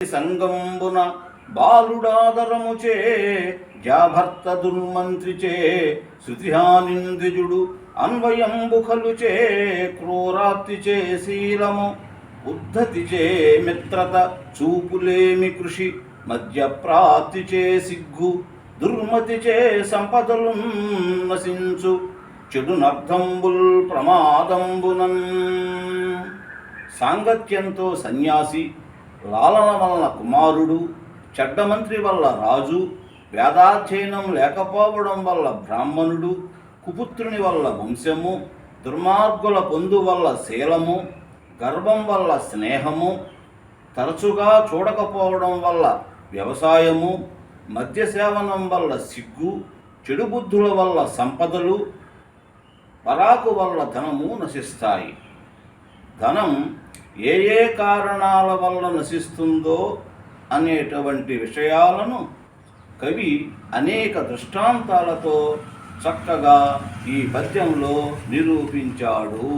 సంగంబున బాలుడాదరముచే జాభర్త దుర్మంత్రిచే శృతిహానింద్రిజుడు అన్వయంబు ఖలుచే క్రూరాప్తిచే శీలము ఉద్ధతిచే మిత్రత చూపులేమి కృషి మధ్యప్రాప్తిచే సిగ్గు దుర్మతిచే సంపదలు నశించు చెడు నర్థంబుల్ ప్రమాదంబునన్. సాంగత్యంతో సన్యాసి లాలన వలన కుమారుడు చెడ్డమంత్రి వల్ల రాజు వేదాధ్యయనం లేకపోవడం వల్ల బ్రాహ్మణుడు కుపుత్రుని వల్ల వంశము దుర్మార్గుల పొందు వల్ల శీలము గర్వం వల్ల స్నేహము తరచుగా చూడకపోవడం వల్ల వ్యవసాయము మద్యసేవనం వల్ల సిగ్గు చెడు బుద్ధుల వల్ల సంపదలు పరాకు వల్ల ధనము నశిస్తాయి. ధనం ఏ ఏ కారణాల వల్ల నశిస్తుందో అనేటువంటి విషయాలను కవి అనేక దృష్టాంతాలతో చక్కగా ఈ పద్యంలో నిరూపించాడు.